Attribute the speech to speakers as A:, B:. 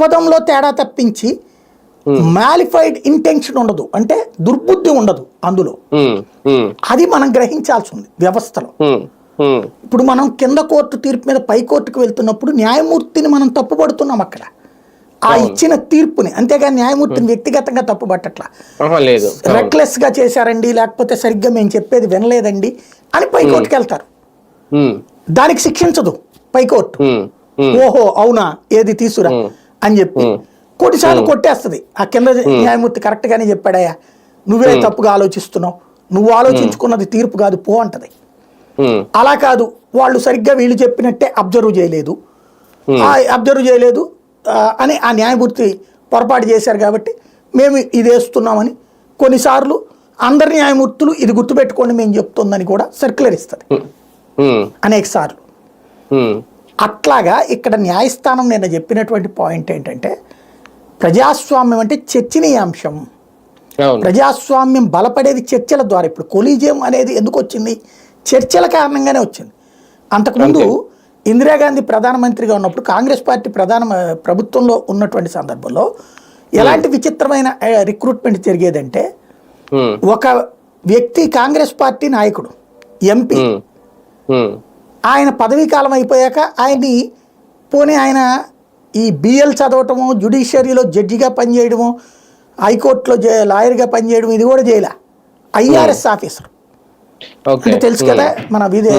A: పదంలో తేడా తప్పించి మాలిఫైడ్ ఇంటెన్షన్ ఉండదు. అంటే దుర్బుద్ధి ఉండదు అందులో. అది మనం గ్రహించాల్సి ఉంది వ్యవస్థలో ఇప్పుడు మనం కింద కోర్టు తీర్పు మీద పై కోర్టుకు వెళ్తున్నప్పుడు న్యాయమూర్తిని మనం తప్పుపడుతున్నాం అక్కడ. ఆ ఇచ్చిన తీర్పుని. అంతేగాని న్యాయమూర్తిని వ్యక్తిగతంగా తప్పుపట్టట్లా రెక్లెస్గా చేశారండి లేకపోతే సరిగ్గా మేము చెప్పేది వినలేదండి అని పై కోర్టుకి వెళ్తారు. దానికి శిక్షించదు పై కోర్టు. ఓహో అవునా? ఏది తీసురా? అని చెప్పి కొన్నిసార్లు కొట్టేస్తుంది. ఆ కింద న్యాయమూర్తి కరెక్ట్ గానే చెప్పాడయ్యా. నువ్వే తప్పుగా ఆలోచిస్తున్నావు. నువ్వు ఆలోచించుకున్నది తీర్పు కాదు పో అంటది. అలా కాదు వాళ్ళు సరిగ్గా వీళ్ళు చెప్పినట్టే అబ్జర్వ్ చేయలేదు. అబ్జర్వ్ చేయలేదు అని ఆ న్యాయమూర్తి పొరపాటు చేశారు కాబట్టి మేము ఇది వేస్తున్నామని కొన్నిసార్లు అందరి న్యాయమూర్తులు ఇది గుర్తుపెట్టుకోండి మేము చెప్తుందని కూడా సర్క్యులర్ ఇస్తుంది. అనేక సార్లు. అట్లాగా ఇక్కడ న్యాయస్థానం నిన్న చెప్పినటువంటి పాయింట్ ఏంటంటే ప్రజాస్వామ్యం అంటే చర్చనీయాంశం ప్రజాస్వామ్యం బలపడేది చర్చల ద్వారా. ఇప్పుడు కొలీజియం అనేది ఎందుకు వచ్చింది? చర్చల కారణంగానే వచ్చింది. అంతకుముందు ఇందిరాగాంధీ ప్రధానమంత్రిగా ఉన్నప్పుడు కాంగ్రెస్ పార్టీ ప్రధాన ప్రభుత్వంలో ఉన్నటువంటి సందర్భంలో ఎలాంటి విచిత్రమైన రిక్రూట్మెంట్ జరిగేదంటే ఒక వ్యక్తి కాంగ్రెస్ పార్టీ నాయకుడు ఎంపీ. ఆయన పదవీ కాలం అయిపోయాక ఆయన్ని పోనీ ఆయన ఈ బిఎల్ చదవటము జ్యుడిషియరీలో జడ్జిగా పనిచేయడము హైకోర్టులో లాయర్గా పనిచేయడం ఇది కూడా చేయలే ఐఆర్ఎస్ ఆఫీసర్. అంటే తెలుసు కదా మన విదే